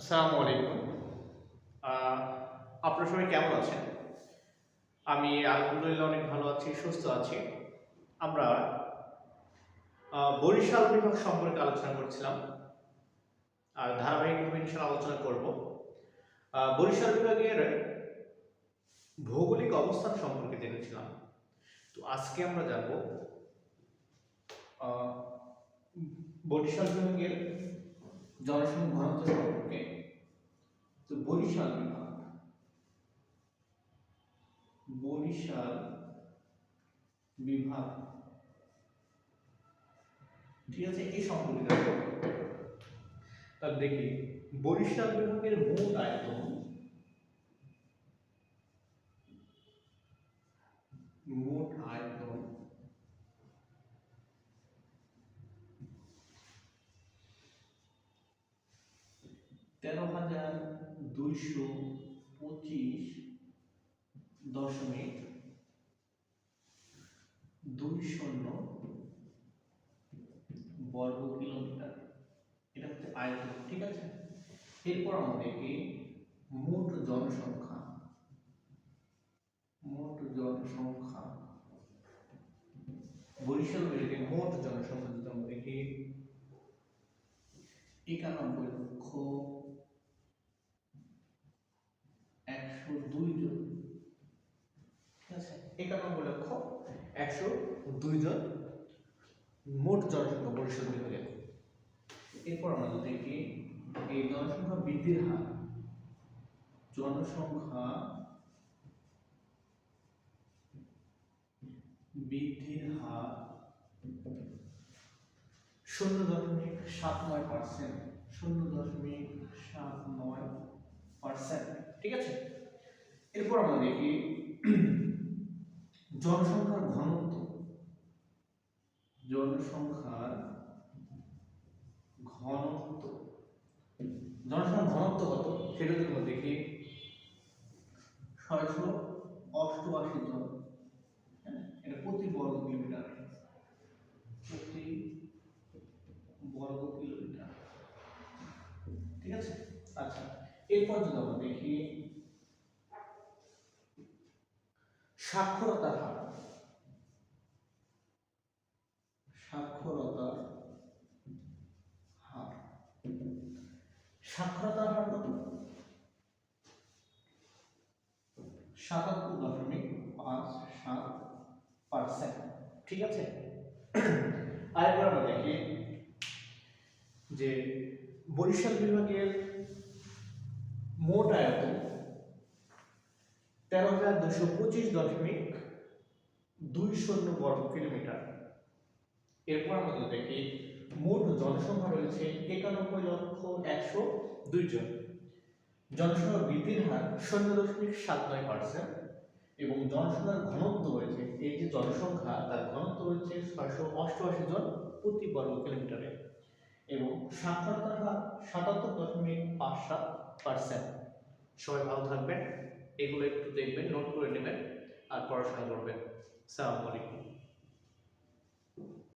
আসসালামু আলাইকুম। আপনারা সবাই কেমন আছেন? আমি আলহামদুলিল্লাহ অনেক ভালো আছি, সুস্থ আছি। আমরা বরিশাল বিভাগ সম্পর্কে আলোচনা করছিলাম। আর ধারাবাহিকভাবে ইনশাল্লাহ আলোচনা করব। বরিশাল বিভাগের ভৌগোলিক অবস্থান সম্পর্কে জেনেছিলাম। তো আজকে আমরা জানব বরিশাল বিভাগের জনসংখ্যা ঘনত্ব সম্পর্কে। তো বরিশাল বিভাগ। বরিশাল বিভাগ। ঠিক আছে, এই সম্পর্কে তার দেখি, বরিশাল বিভাগের মোট আয়তন মোট আয়তন তেরো হাজার দুইশো পঁচিশ দশমিক দুই শূন্য বর্গ কিলোমিটার। এটা হচ্ছে আয়তন, ঠিক আছে? এরপর আমাদেরকে মোট জনসংখ্যা মোট জনসংখ্যা, বরিশাল বিভাগে মোট জনসংখ্যা যদি দেখি, একানব্বই লক্ষ একশো দুই জন ঠিক আছে একানব্বই লক্ষ একশো দুই জন মোট জনসংখ্যা বরিশাল বিভাগে এরপর আমরা যদি দেখি, এই জনসংখ্যা বৃদ্ধির হার, জনসংখ্যা বৃদ্ধির হার শূন্য দশমিক সাত নয় পার্সেন্ট, শূন্য দশমিক সাত নয় পার্সেন্ট, ঠিক আছে? এরপর আমরা দেখি জনসংখ্যার ঘনত্ব। জনসংখ্যার ঘনত্ব। জনসংখ্যার ঘনত্ব কত? সেটা আমরা দেখি, ছয়শো অষ্টআশি জন। হ্যাঁ? এটা প্রতি বর্গ কিলোমিটার। প্রতি বর্গ কিলোমিটার। ঠিক আছে? আচ্ছা এরপর যদি আমরা দেখি সাক্ষরতার হার সাক্ষরতার হার সাক্ষরতার হার কত? সাতাত্তর দশমিক পাঁচ সাত পার্সেন্ট। ঠিক আছে? আরেকবার আমরা দেখি যে বরিশাল বিভাগের মোট আয়তন তেরো হাজার দুশো পঁচিশ দশমিক দুই শূন্য বর্গ কিলোমিটার। এরপর আমাদের দেখি, মোট জনসংখ্যা রয়েছে একানব্বই লক্ষ একশো দুই জন। জনসংখ্যা বৃদ্ধির হার শূন্য দশমিক সাত নয় পার্সেন্ট এবং জনসংখ্যার ঘনত্ব রয়েছে, এই যে জনসংখ্যা, তার ঘনত্ব রয়েছে ছয়শো অষ্টআশি জন প্রতি বর্গ কিলোমিটারে এবং সাক্ষরতার হার সাতাত্তর দশমিক পাঁচ সাত পার্সেন্ট সবাই ভালো থাকবেন। পড়াশোনা করবেন সালামালাইকুম